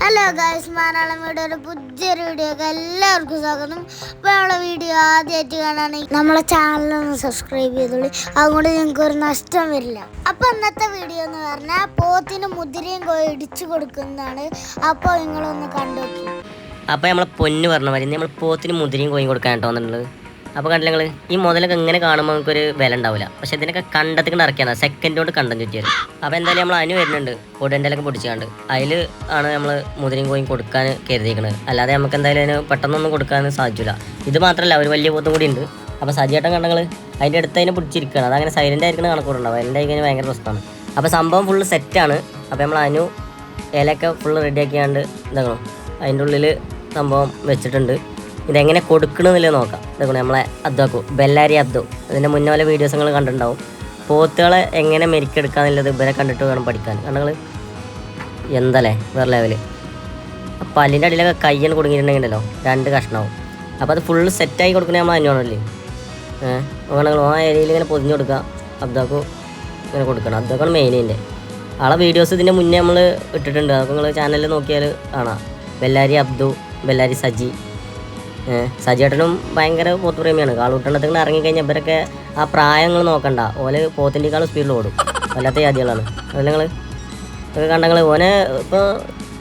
Hello guys മാനാളം video ഒരു പുതിയൊരു വീഡിയോക്ക് എല്ലാവർക്കും സ്വാഗതം. അപ്പോൾ നമ്മളെ വീഡിയോ ആദ്യമായിട്ട് കാണുകയാണെങ്കിൽ നമ്മളെ ചാനലൊന്ന് സബ്സ്ക്രൈബ് ചെയ്തോളി. അതുകൊണ്ട് നിങ്ങൾക്ക് ഒരു നഷ്ടം വരില്ല. അപ്പോൾ ഇന്നത്തെ വീഡിയോ എന്ന് പറഞ്ഞാൽ പോത്തിന് മുതിരയും കോഴി ഇടിച്ചു കൊടുക്കുന്നതാണ്. അപ്പോൾ നിങ്ങളൊന്ന് കണ്ടോക്കി. അപ്പോൾ നമ്മളെ പൊന്ന് പറഞ്ഞ മാതിരി നമ്മൾ പോത്തിന് മുതിരയും കോയും കൊടുക്കാൻ വന്നിട്ടുള്ളത്. അപ്പോൾ കണ്ടില്ല നിങ്ങൾ ഈ മുതലൊക്കെ ഇങ്ങനെ കാണുമ്പോൾ നമുക്കൊരു വില ഉണ്ടാവില്ല പക്ഷെ ഇതിനൊക്കെ കണ്ടത്തിക്കൊണ്ട് ഇറക്കിയാണ് സെക്കൻഡ് കൊണ്ട് കണ്ടം ചുറ്റിയത് അപ്പോൾ എന്തായാലും നമ്മൾ അനു വരുന്നുണ്ട്. പൊടന്റെലൊക്കെ പൊടിച്ചാണ്ട് അതിൽ ആണ് നമ്മൾ മുതിരയും കോയും കൊടുക്കാൻ കരുതിയിരിക്കുന്നത് അല്ലാതെ നമുക്ക് എന്തായാലും അതിന് പെട്ടെന്നൊന്നും കൊടുക്കാൻ സാധിച്ചില്ല ഇത് മാത്രമല്ല ഒരു വലിയ പോത്തും കൂടി ഉണ്ട്. അപ്പോൾ സജിയേട്ടൻ കണ്ടങ്ങൾ അതിന്റെ അടുത്ത് അതിനെ പിടിച്ചിരിക്കുകയാണ് അത് അങ്ങനെ സൈലന്റ് ആയിരിക്കുന്ന കണക്കൂടുണ്ടാവും സൈലന്റ് ആയി കഴിഞ്ഞാൽ ഭയങ്കര പ്രശ്നമാണ് അപ്പോൾ സംഭവം ഫുള്ള് സെറ്റാണ് അപ്പോൾ നമ്മൾ അനു ഇലയൊക്കെ ഫുള്ള് റെഡിയാക്കിയാണ്ട് ഇതാക്കണം. അതിന്റെ ഉള്ളിൽ സംഭവം വെച്ചിട്ടുണ്ട്. ഇതെങ്ങനെ കൊടുക്കണമെന്നില്ല നോക്കാം. ഇതാക്കണം നമ്മളെ അബ്ദാക്കു ബെല്ലാരി അബ്ദു അതിന്റെ മുന്നേ പോലെ വീഡിയോസ് നിങ്ങൾ കണ്ടിട്ടുണ്ടാവും. പോത്തുകളെ എങ്ങനെ മെരുക്കെടുക്കാന്നുള്ളത് ഇവരെ കണ്ടിട്ട് വേണം പഠിക്കാൻ. കണ്ടങ്ങൾ എന്തല്ലേ? വേറെ ലെവൽ അപ്പം പല്ലിന്റെ അടിയിലൊക്കെ കയ്യാണ് കുടുങ്ങിയിട്ടുണ്ടെങ്കിലല്ലോ രണ്ട് കഷ്ണമാവും അപ്പോൾ അത് ഫുള്ള് സെറ്റായി കൊടുക്കുന്നത് നമ്മൾ അന്വാണല്ലേ ഏഹ് അങ്ങനെ ആ ഏരിയയിൽ ഇങ്ങനെ പൊതിഞ്ഞ് കൊടുക്കുക അബ്ദാക്കു ഇങ്ങനെ കൊടുക്കണം. അബ്ദാക്കാണ് മെയിൻ ഇതിന്റെ ആളെ വീഡിയോസ് ഇതിന്റെ മുന്നേ നമ്മൾ ഇട്ടിട്ടുണ്ട്. അപ്പോൾ നിങ്ങൾ ചാനലിൽ നോക്കിയാൽ കാണാം. ബെല്ലാരി അബ്ദു ബെല്ലാരി സജി. ഏഹ് സജിയേട്ടനും ഭയങ്കര പോത്തുപ്രേമിയാണ്. കാളൂട്ടണത്തിൽ ഇറങ്ങിക്കഴിഞ്ഞാൽ ഇവരൊക്കെ ആ പ്രായങ്ങൾ നോക്കണ്ട. ഓൽ പോത്തിന്റെക്കാളും സ്പീഡിൽ ഓടും. വല്ലാത്ത ജാതികളാണ്. അതല്ല നിങ്ങൾ ഇതൊക്കെ കണ്ടങ്ങൾ ഓനെ ഇപ്പോൾ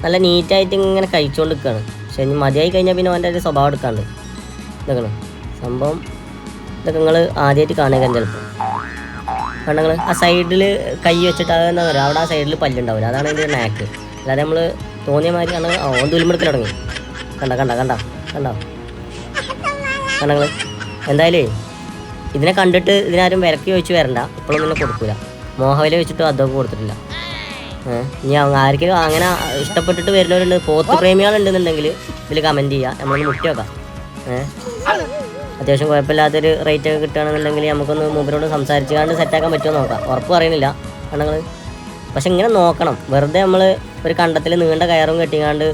നല്ല നീറ്റായിട്ട് ഇങ്ങനെ കഴിച്ചുകൊണ്ട് നിൽക്കുകയാണ് പക്ഷെ ഇനി മതിയായി കഴിഞ്ഞാൽ പിന്നെ ഓന്റെ ഒരു സ്വഭാവം എടുക്കാണ്ട്. ഇതൊക്കെ സംഭവം ഇതൊക്കെ നിങ്ങൾ ആദ്യമായിട്ട് കാണുക ചിലപ്പോൾ കണ്ടങ്ങൾ ആ സൈഡിൽ കൈ വെച്ചിട്ട് അത് എന്താ പറയുക അവിടെ ആ സൈഡിൽ പല്ലുണ്ടാവില്ല അതാണ് അതിന്റെ നാക്ക് അല്ലാതെ നമ്മൾ തോന്നിയ മാതിരി കണ്ട ഓൻ തുലിമെടുക്കൽ തുടങ്ങി. കണ്ട കണ്ട കണ്ട കണ്ടോ. കണ്ടങ്ങൾ എന്തായാലേ ഇതിനെ കണ്ടിട്ട് ഇതിനാരും വിലക്ക് ചോദിച്ച് വരണ്ട. ഇപ്പോഴും പിന്നെ കൊടുക്കൂല. മോഹവില വെച്ചിട്ട് അതൊക്കെ കൊടുത്തിട്ടില്ല. ഇനി ആർക്കെങ്കിലും അങ്ങനെ ഇഷ്ടപ്പെട്ടിട്ട് വരുന്നവരുണ്ട് പോത്ത് പ്രേമികളുണ്ടെന്നുണ്ടെങ്കിൽ ഇതിൽ കമന്റ് ചെയ്യുക നമ്മളൊന്ന് മുട്ടി വെക്കാം അത്യാവശ്യം കുഴപ്പമില്ലാത്തൊരു റേറ്റ് ഒക്കെ കിട്ടുകയാണെന്നുണ്ടെങ്കിൽ നമുക്കൊന്ന് മൂപ്പരോട് സംസാരിച്ചുകൊണ്ട് സെറ്റാക്കാൻ പറ്റുമോ നോക്കാം. ഉറപ്പ് പറയുന്നില്ല കണ്ണങ്ങൾ പക്ഷെ ഇങ്ങനെ നോക്കണം. വെറുതെ നമ്മൾ ഒരു കണ്ടത്തിൽ നീണ്ട കയറും കെട്ടിക്കാണ്ട്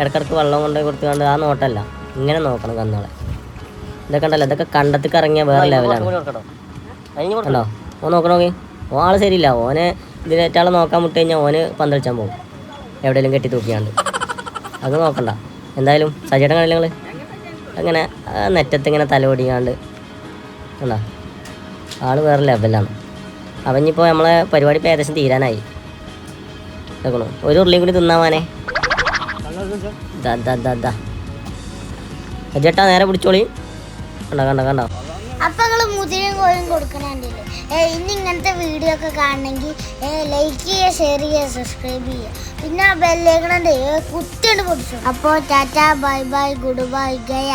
ഇടക്കിടക്ക് വെള്ളം കൊണ്ട് കൊടുത്തുകൊണ്ട് ആ നോട്ടല്ല. ഇങ്ങനെ നോക്കണം കന്നുകളെ ഇതൊക്കെ ഉണ്ടല്ലോ ഇതൊക്കെ കണ്ടത്തിൽ ഇറങ്ങിയ വേറെ ലെവലാണ് കണ്ടോ ഓ നോക്കണോ നോക്കി ഓ ആൾ ശരിയില്ല. ഓനെ ഇതിനേറ്റാളെ നോക്കാൻ വിട്ട് കഴിഞ്ഞാൽ ഓന് പന്തളിച്ചാൻ പോകും. എവിടെയെങ്കിലും കെട്ടി തൂക്കിയാണ്ട്. അത് നോക്കണ്ട. എന്തായാലും സജയുടെ കണ്ടില്ല നിങ്ങൾ അങ്ങനെ നെറ്റത്ത് ഇങ്ങനെ തലോടിയാണ്ട് കണ്ടോ ആൾ വേറെ ലെവലാണ് അവൻ ഇനിയിപ്പോൾ നമ്മളെ പരിപാടി ഇപ്പോൾ ഏകദേശം തീരാനായി. നോക്കണു. ഒരു ഉരുളിയും കൂടി തിന്നാവാനേ ദാ ദാ ദാ ദാ. ചേട്ടാ നേരെ പിടിച്ചോളി. കണ്ടോ കണ്ടോ കണ്ടോ? അപ്പോൾ നിങ്ങൾ കൊടുക്കണുണ്ടല്ലേ ഏ ഇനി ഇങ്ങനത്തെ വീഡിയോ ഒക്കെ കാണണമെങ്കിൽ ലൈക്ക് ചെയ്യുക ഷെയർ ചെയ്യുക സബ്സ്ക്രൈബ് ചെയ്യുക. പിന്നെ ബെല്ലേക്കണേ കുത്തിയുണ്ട് പൊടിച്ചു അപ്പോൾ tata bye bye good bye Gaya.